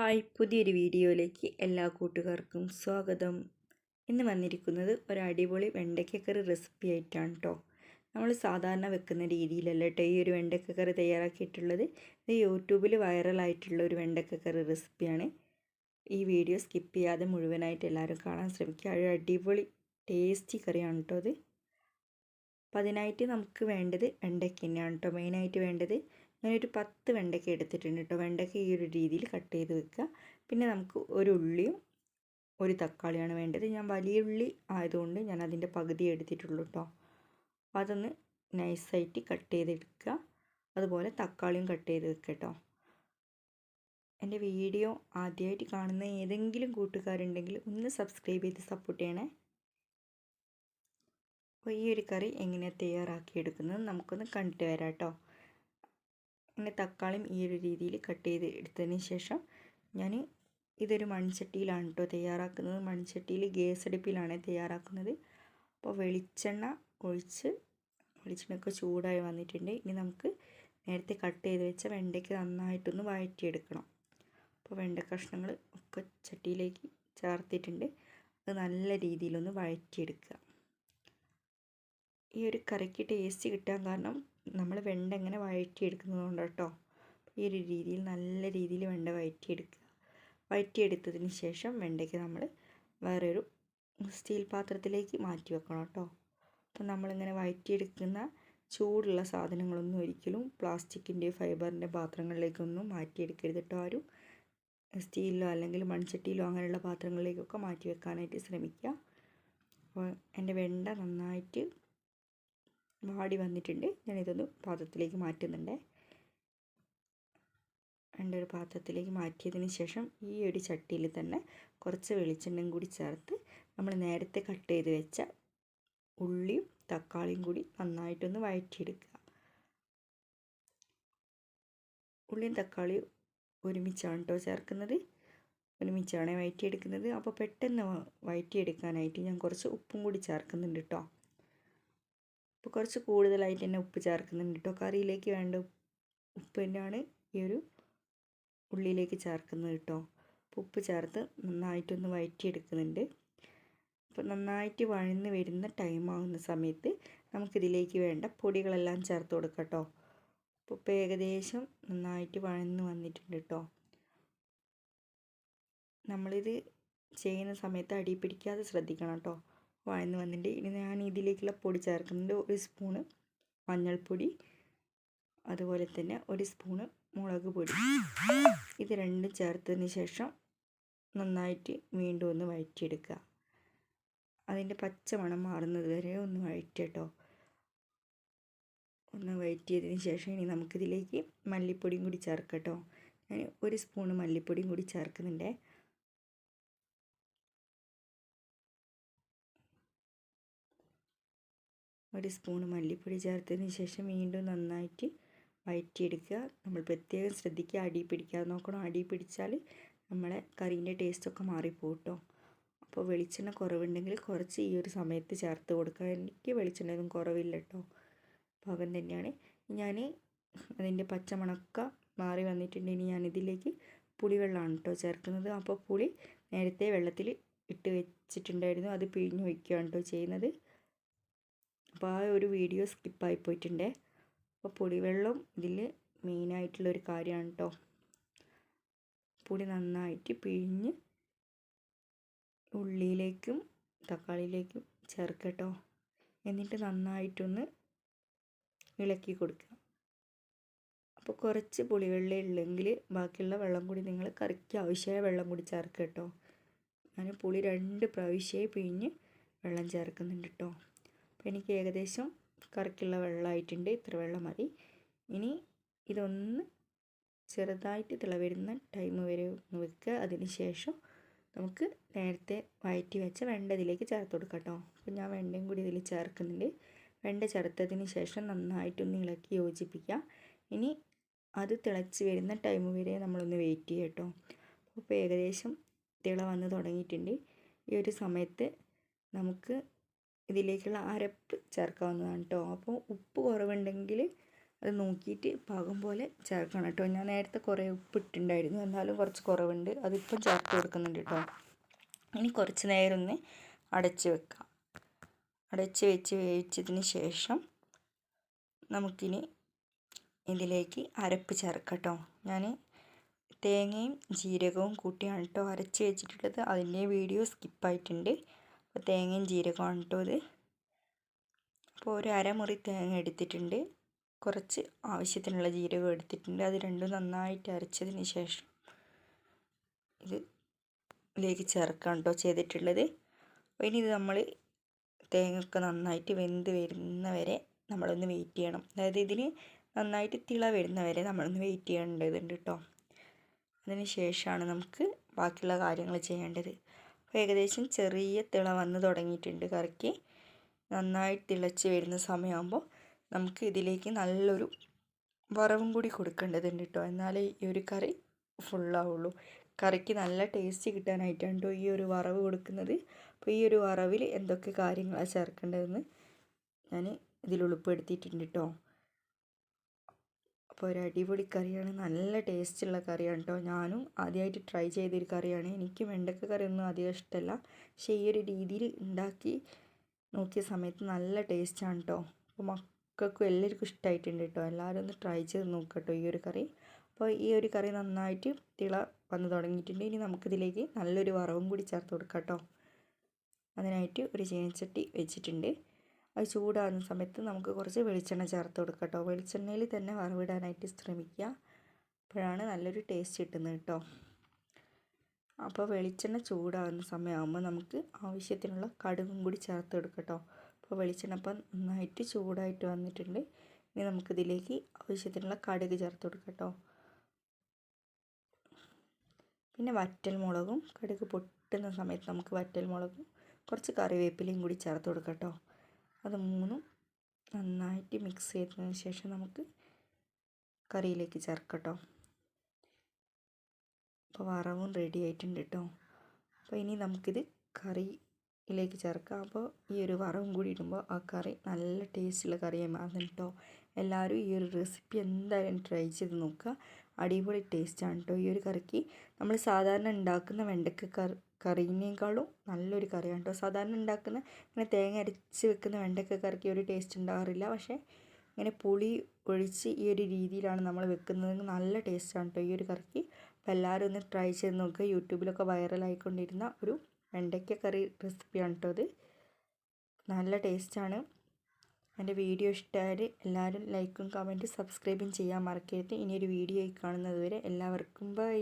Hi പുതിയൊരു വീഡിയോയിലേക്ക് എല്ലാ കൂട്ടുകാർക്കും സ്വാഗതം. ഇന്ന് വന്നിരിക്കുന്നത് ഒരു അടിപൊളി വെണ്ടയ്ക്കക്കറി റെസിപ്പി ആയിട്ടാണ് കേട്ടോ നമ്മൾ സാധാരണ വെക്കുന്ന രീതിയിലല്ല കേട്ടോ ഈ ഒരു വെണ്ടയ്ക്കക്കറി തയ്യാറാക്കിയിട്ടുള്ളത്. ഇത് യൂട്യൂബിൽ വൈറലായിട്ടുള്ള ഒരു വെണ്ടയ്ക്കക്കറി റെസിപ്പിയാണ് ഈ വീഡിയോ സ്കിപ്പ് ചെയ്യാതെ മുഴുവനായിട്ട് എല്ലാവരും കാണാൻ ശ്രമിക്കുക. ഒരു അടിപൊളി ടേസ്റ്റി കറിയാണ് കേട്ടോ അത് അപ്പോൾ അതിനായിട്ട് നമുക്ക് വേണ്ടത് വെണ്ടയ്ക്ക തന്നെയാണ് കേട്ടോ മെയിനായിട്ട് വേണ്ടത് ഞാനൊരു പത്ത് വെണ്ടയ്ക്ക എടുത്തിട്ടുണ്ട് കേട്ടോ. വെണ്ടയ്ക്ക ഈ ഒരു രീതിയിൽ കട്ട് ചെയ്ത് വെക്കുക. പിന്നെ നമുക്ക് ഒരു ഉള്ളിയും ഒരു തക്കാളിയാണ് വേണ്ടത്. ഞാൻ വലിയ ഉള്ളി ആയതുകൊണ്ട് ഞാൻ അതിന്റെ പകുതി എടുത്തിട്ടുള്ളൂ കേട്ടോ. അതൊന്ന് നൈസായിട്ട് കട്ട് ചെയ്തെടുക്കുക അതുപോലെ തക്കാളിയും കട്ട് ചെയ്ത് വെക്കുക കേട്ടോ. എന്റെ വീഡിയോ ആദ്യമായിട്ട് കാണുന്ന ഏതെങ്കിലും കൂട്ടുകാരുണ്ടെങ്കിൽ ഒന്ന് സബ്സ്ക്രൈബ് ചെയ്ത് സപ്പോർട്ട് ചെയ്യണേ. അപ്പോൾ ഈ ഒരു കറി എങ്ങനെയാണ് തയ്യാറാക്കിയെടുക്കുന്നത് നമുക്കൊന്ന് കണ്ടിട്ട് വരാം കേട്ടോ. അങ്ങനെ തക്കാളിയും ഈ ഒരു രീതിയിൽ കട്ട് ചെയ്ത് എടുത്തതിന് ശേഷം ഞാൻ ഇതൊരു മൺചട്ടിയിലാണ് കേട്ടോ തയ്യാറാക്കുന്നത്. മൺചട്ടിയിൽ ഗ്യാസ് അടുപ്പിലാണ് തയ്യാറാക്കുന്നത്. അപ്പോൾ വെളിച്ചെണ്ണ ഒഴിച്ച് വെളിച്ചെണ്ണയൊക്കെ ചൂടായി വന്നിട്ടുണ്ട്. ഇനി നമുക്ക് നേരത്തെ കട്ട് ചെയ്ത് വെച്ച വെണ്ടയ്ക്ക് നന്നായിട്ടൊന്ന് വഴറ്റിയെടുക്കണം. അപ്പോൾ വെണ്ട കഷ്ണങ്ങൾ ഒക്കെ ചട്ടിയിലേക്ക് ചേർത്തിട്ടുണ്ട്. അത് നല്ല രീതിയിലൊന്ന് വഴറ്റിയെടുക്കുക. ഈ ഒരു കറിക്ക് ടേസ്റ്റ് കിട്ടാൻ കാരണം നമ്മൾ വെണ്ട ഇങ്ങനെ വഴറ്റിയെടുക്കുന്നതുകൊണ്ട് കേട്ടോ. ഈ ഒരു രീതിയിൽ നല്ല രീതിയിൽ വെണ്ട വഴറ്റിയെടുക്കുക. വഴറ്റിയെടുത്തതിന് ശേഷം വെണ്ടയ്ക്ക് നമ്മൾ വേറൊരു സ്റ്റീൽ പാത്രത്തിലേക്ക് മാറ്റി വെക്കണം കേട്ടോ. അപ്പോൾ നമ്മളിങ്ങനെ വഴറ്റിയെടുക്കുന്ന ചൂടുള്ള സാധനങ്ങളൊന്നും ഒരിക്കലും പ്ലാസ്റ്റിക്കിന്റെ ഫൈബറിന്റെ പാത്രങ്ങളിലേക്കൊന്നും മാറ്റിയെടുക്കരുത് കേട്ടോ ആരും. സ്റ്റീലിലോ അല്ലെങ്കിൽ മൺചട്ടിയിലോ അങ്ങനെയുള്ള പാത്രങ്ങളിലേക്കൊക്കെ മാറ്റി വെക്കാനായിട്ട് ശ്രമിക്കുക. അപ്പോൾ എന്റെ വെണ്ട നന്നായിട്ട് വാടി വന്നിട്ടുണ്ട്. ഞാനിതൊന്ന് പാത്രത്തിലേക്ക് മാറ്റുന്നുണ്ട്. രണ്ട് ഒരു പാത്രത്തിലേക്ക് മാറ്റിയതിന് ശേഷം ഈ ഒരു ചട്ടിയിൽ തന്നെ കുറച്ച് വെളിച്ചെണ്ണയും കൂടി ചേർത്ത് നമ്മൾ നേരത്തെ കട്ട് ചെയ്ത് വെച്ച ഉള്ളിയും തക്കാളിയും കൂടി നന്നായിട്ടൊന്ന് വഴറ്റിയെടുക്കുക. ഉള്ളിയും തക്കാളിയും ഒരുമിച്ചാണ് കേട്ടോ ചേർക്കുന്നത്. ഒരുമിച്ചാണ് വഴറ്റിയെടുക്കുന്നത്. അപ്പോൾ പെട്ടെന്ന് വഴറ്റിയെടുക്കാനായിട്ട് ഞാൻ കുറച്ച് ഉപ്പും കൂടി ചേർക്കുന്നുണ്ട് കേട്ടോ അപ്പോൾ കുറച്ച് കൂടുതലായിട്ട് തന്നെ ഉപ്പ് ചേർക്കുന്നുണ്ട് കേട്ടോ കറിയിലേക്ക് വേണ്ട ഉപ്പ് തന്നെയാണ് ഈ ഒരു ഉള്ളിയിലേക്ക് ചേർക്കുന്നത് കേട്ടോ ഉപ്പ് ചേർത്ത് നന്നായിട്ടൊന്ന് വഴറ്റിയെടുക്കുന്നുണ്ട് അപ്പോൾ നന്നായിട്ട് വഴന്ന് വരുന്ന ടൈം ആകുന്ന സമയത്ത് നമുക്കിതിലേക്ക് വേണ്ട പൊടികളെല്ലാം ചേർത്ത് കൊടുക്കാം കേട്ടോ അപ്പോൾ ഇപ്പോൾ ഏകദേശം നന്നായിട്ട് വഴന്ന് വന്നിട്ടുണ്ട് കേട്ടോ നമ്മളിത് ചെയ്യുന്ന സമയത്ത് അടി പിടിക്കാതെ ശ്രദ്ധിക്കണം കേട്ടോ വഴന്ന് വന്നിട്ടുണ്ട്. ഇനി ഞാൻ ഇതിലേക്കുള്ള പൊടി ചേർക്കുന്നുണ്ട്. ഒരു സ്പൂണ് മഞ്ഞൾപ്പൊടി അതുപോലെ തന്നെ ഒരു സ്പൂണ് മുളക് പൊടി. ഇത് രണ്ടും ചേർത്തതിന് ശേഷം നന്നായിട്ട് വീണ്ടും ഒന്ന് വഴറ്റിയെടുക്കുക. അതിന്റെ പച്ച മണം മാറുന്നത് വരെ ഒന്ന് വഴറ്റിട്ടോ ഒന്ന് വഴറ്റിയതിന് ശേഷം ഇനി നമുക്കിതിലേക്ക് മല്ലിപ്പൊടിയും കൂടി ചേർക്കട്ടോ ഞാൻ ഒരു സ്പൂണ് മല്ലിപ്പൊടിയും കൂടി ചേർക്കുന്നുണ്ട്. ഒരു സ്പൂൺ മല്ലിപ്പൊടി ചേർത്തതിന് ശേഷം വീണ്ടും നന്നായിട്ട് വഴറ്റിയെടുക്കുക നമ്മൾ പ്രത്യേകം ശ്രദ്ധിക്കുക. അടി പിടിക്കാതെ നോക്കണം. അടി പിടിച്ചാൽ നമ്മളെ കറീന്റെ ടേസ്റ്റൊക്കെ മാറിപ്പോകും കേട്ടോ അപ്പോൾ വെളിച്ചെണ്ണ കുറവുണ്ടെങ്കിൽ കുറച്ച് ഈ ഒരു സമയത്ത് ചേർത്ത് കൊടുക്കുക. എനിക്ക് വെളിച്ചെണ്ണയൊന്നും കുറവില്ല കേട്ടോ. പാകം തന്നെയാണ്. ഞാൻ അതിന്റെ പച്ചമണക്ക മാറി വന്നിട്ടുണ്ട്. ഇനി ഞാനിതിലേക്ക് പുളിവെള്ളമാണ് കേട്ടോ ചേർക്കുന്നത്. അപ്പോൾ പുളി നേരത്തെ വെള്ളത്തിൽ ഇട്ട് വെച്ചിട്ടുണ്ടായിരുന്നു. അത് പിഴിഞ്ഞ് വയ്ക്കുകയാണ് കേട്ടോ ചെയ്യുന്നത്. അപ്പോൾ ആ ഒരു വീഡിയോ സ്കിപ്പായി പോയിട്ടുണ്ട്. അപ്പോൾ പുളിവെള്ളം ഇതിൽ മെയിനായിട്ടുള്ളൊരു കാര്യമാണ് കേട്ടോ പുളി നന്നായിട്ട് പിഴിഞ്ഞ് ഉള്ളിയിലേക്കും തക്കാളിയിലേക്കും ചേർക്കട്ടോ എന്നിട്ട് നന്നായിട്ടൊന്ന് ഇളക്കി കൊടുക്കുക. അപ്പോൾ കുറച്ച് പുളിവെള്ളം ഉള്ളെങ്കിൽ ബാക്കിയുള്ള വെള്ളം കൂടി നിങ്ങൾ കറിക്ക് ആവശ്യമായ വെള്ളം കൂടി ചേർക്കുക കേട്ടോ ഞാൻ പുളി രണ്ട് പ്രാവശ്യമായി പിഴിഞ്ഞ് വെള്ളം ചേർക്കുന്നുണ്ട് കേട്ടോ അപ്പോൾ എനിക്ക് ഏകദേശം കറിക്കുള്ള വെള്ളമായിട്ടുണ്ട്. ഇത്ര വെള്ളം മതി. ഇനി ഇതൊന്ന് ചെറുതായിട്ട് തിളവരുന്ന ടൈം വരെ ഒന്ന് വെക്കുക. അതിന് ശേഷം നമുക്ക് നേരത്തെ വയറ്റി വെച്ച വെണ്ട ഇതിലേക്ക് ചേർത്ത് കൊടുക്കാം കേട്ടോ അപ്പോൾ ഞാൻ വെണ്ടയും കൂടി ഇതിൽ ചേർക്കുന്നുണ്ട്. വെണ്ട ചേർത്തതിന് ശേഷം നന്നായിട്ടൊന്ന് ഇളക്കി യോജിപ്പിക്കുക. ഇനി അത് തിളച്ച് വരുന്ന ടൈം വരെ നമ്മളൊന്ന് വെയിറ്റ് ചെയ്യുക കേട്ടോ അപ്പോൾ ഏകദേശം തിള വന്ന് തുടങ്ങിയിട്ടുണ്ട്. ഈ ഒരു സമയത്ത് നമുക്ക് ഇതിലേക്കുള്ള അരപ്പ് ചേർക്കാവുന്നതാണ് കേട്ടോ അപ്പോൾ ഉപ്പ് കുറവുണ്ടെങ്കിൽ അത് നോക്കിയിട്ട് പാകം പോലെ ചേർക്കണം കേട്ടോ ഞാൻ നേരത്തെ കുറേ ഉപ്പ് ഇട്ടിണ്ടായിരുന്നു എന്നാലും കുറച്ച് കുറവുണ്ട്. അതിപ്പം ചേർത്ത് കൊടുക്കുന്നുണ്ട് കേട്ടോ ഇനി കുറച്ച് നേരം ഒന്ന് അടച്ച് വെക്കാം. അടച്ച് വെച്ച് വേവിച്ചതിന് ശേഷം നമുക്കിനി ഇതിലേക്ക് അരപ്പ് ചേർക്കാം കേട്ടോ ഞാൻ തേങ്ങയും ജീരകവും കൂട്ടിയാണ് കേട്ടോ അരച്ച് വെച്ചിട്ടുള്ളത്. അതിന്റെ വീഡിയോ സ്കിപ്പായിട്ടുണ്ട്. അപ്പോൾ തേങ്ങയും ജീരകവും കേട്ടോ ഇത്. അപ്പോൾ ഒരു അരമുറി തേങ്ങ എടുത്തിട്ടുണ്ട്. കുറച്ച് ആവശ്യത്തിനുള്ള ജീരകം എടുത്തിട്ടുണ്ട്. അത് രണ്ടും നന്നായിട്ട് അരച്ചതിന് ശേഷം ഇത് ഇതിലേക്ക് ചേർക്കാം കേട്ടോ ചെയ്തിട്ടുള്ളത്. ഇനി ഇത് നമ്മൾ തേങ്ങയൊക്കെ നന്നായിട്ട് വെന്ത് വരുന്ന വരെ നമ്മളൊന്ന് വെയിറ്റ് ചെയ്യണം. അതായത് ഇതിന് നന്നായിട്ട് തിള വരുന്ന വരെ നമ്മളൊന്ന് വെയിറ്റ് ചെയ്യേണ്ടതുണ്ട് കേട്ടോ അതിന് ശേഷമാണ് നമുക്ക് ബാക്കിയുള്ള കാര്യങ്ങൾ ചെയ്യേണ്ടത്. ഏകദേശം ചെറിയ തിള വന്ന് തുടങ്ങിയിട്ടുണ്ട് കറിക്ക്. നന്നായി തിളച്ച് വരുന്ന സമയമാകുമ്പോൾ നമുക്ക് ഇതിലേക്ക് നല്ലൊരു വറവും കൂടി കൊടുക്കേണ്ടതുണ്ട് കേട്ടോ എന്നാലേ ഈ ഒരു കറി ഫുള്ളാവുള്ളൂ കറിക്ക് നല്ല ടേസ്റ്റ് കിട്ടാനായിട്ടാണ് കേട്ടോ ഈ ഒരു വറവ് കൊടുക്കുന്നത്. അപ്പോൾ ഈ ഒരു വറവിൽ എന്തൊക്കെ കാര്യങ്ങളാണ് ചേർക്കേണ്ടതെന്ന് ഞാൻ ഇതിൽ ഉൾപ്പെടുത്തിയിട്ടുണ്ട് കേട്ടോ അപ്പോൾ ഒരു അടിപൊളി കറിയാണ്. നല്ല ടേസ്റ്റുള്ള കറിയാണ് കേട്ടോ ഞാനും ആദ്യമായിട്ട് ട്രൈ ചെയ്തൊരു കറിയാണ്. എനിക്ക് വെണ്ടക്ക കറിയൊന്നും അധികം ഇഷ്ടമല്ല പക്ഷേ ഈ ഒരു രീതിയിൽ ഉണ്ടാക്കി നോക്കിയ സമയത്ത് നല്ല ടേസ്റ്റാണ് കേട്ടോ അപ്പോൾ മക്കൾക്കും എല്ലാവർക്കും ഇഷ്ടമായിട്ടുണ്ട് കേട്ടോ എല്ലാവരും ഒന്ന് ട്രൈ ചെയ്ത് നോക്കുക കേട്ടോ ഈ ഒരു കറി. അപ്പോൾ ഈ ഒരു കറി നന്നായിട്ട് തിള വന്ന് തുടങ്ങിയിട്ടുണ്ട്. ഇനി നമുക്കിതിലേക്ക് നല്ലൊരു വറവും കൂടി ചേർത്ത് കൊടുക്കാം കേട്ടോ അതിനായിട്ട് ഒരു ചീനച്ചട്ടി വെച്ചിട്ടുണ്ട്. അത് ചൂടാകുന്ന സമയത്ത് നമുക്ക് കുറച്ച് വെളിച്ചെണ്ണ ചേർത്ത് കൊടുക്കാം കേട്ടോ. വെളിച്ചെണ്ണയിൽ തന്നെ വറവിടാനായിട്ട് ശ്രമിക്കുക. അപ്പോഴാണ് നല്ലൊരു ടേസ്റ്റ് കിട്ടുന്നത് കേട്ടോ. അപ്പോൾ വെളിച്ചെണ്ണ ചൂടാകുന്ന സമയമാകുമ്പോൾ നമുക്ക് ആവശ്യത്തിനുള്ള കടുകും കൂടി ചേർത്ത് കൊടുക്കാം കേട്ടോ. അപ്പോൾ വെളിച്ചെണ്ണ അപ്പം നന്നായിട്ട് ചൂടായിട്ട് വന്നിട്ടുണ്ട്. ഇനി നമുക്കിതിലേക്ക് ആവശ്യത്തിനുള്ള കടുക് ചേർത്ത് കൊടുക്കാം കേട്ടോ. പിന്നെ വറ്റൽ മുളകും കടുക് പൊട്ടുന്ന സമയത്ത് നമുക്ക് വറ്റൽ മുളകും കുറച്ച് കറിവേപ്പിലയും കൂടി ചേർത്ത് കൊടുക്കാം കേട്ടോ. അത് മൂന്നും നന്നായിട്ട് മിക്സ് ചെയ്തതിന് ശേഷം നമുക്ക് കറിയിലേക്ക് ചേർക്കട്ടോ. അപ്പോൾ വറവും റെഡി ആയിട്ടുണ്ട് കേട്ടോ അപ്പോൾ ഇനി നമുക്കിത് കറിയിലേക്ക് ചേർക്കാം. അപ്പോൾ ഈ ഒരു വറവും കൂടി ഇടുമ്പോൾ ആ കറി നല്ല ടേസ്റ്റുള്ള കറിയായി മാറുന്നു കേട്ടോ എല്ലാവരും ഈ ഒരു റെസിപ്പി എന്തായാലും ട്രൈ ചെയ്ത് നോക്കുക. അടിപൊളി ടേസ്റ്റാണ് കേട്ടോ ഈ ഒരു കറിക്ക്. നമ്മൾ സാധാരണ ഉണ്ടാക്കുന്ന വെണ്ടയ്ക്ക കറി കറീനേക്കാളും നല്ലൊരു കറിയാണ് കേട്ടോ സാധാരണ ഉണ്ടാക്കുന്ന ഇങ്ങനെ തേങ്ങ അരച്ച് വെക്കുന്ന വെണ്ടയ്ക്ക കറിക്ക് ഒരു ടേസ്റ്റ് ഉണ്ടാകാറില്ല പക്ഷേ ഇങ്ങനെ പുളി ഒഴിച്ച് ഈ ഒരു രീതിയിലാണ് നമ്മൾ വെക്കുന്നത്. നല്ല ടേസ്റ്റാണ് കേട്ടോ ഈ ഒരു കറിക്ക്. അപ്പോൾ എല്ലാവരും ഒന്ന് ട്രൈ ചെയ്ത് നോക്കുക യൂട്യൂബിലൊക്കെ വൈറലായിക്കൊണ്ടിരുന്ന ഒരു വെണ്ടയ്ക്ക കറി റെസിപ്പിയാണ് കേട്ടോ അത് നല്ല ടേസ്റ്റാണ് എന്റെ വീഡിയോ ഇഷ്ടമായാൽ എല്ലാവരും ലൈക്കും കമന്റും സബ്സ്ക്രൈബും ചെയ്യാൻ മറക്കരുത്. ഇനിയൊരു വീഡിയോ കാണുന്നത് വരെ എല്ലാവർക്കും ബൈ.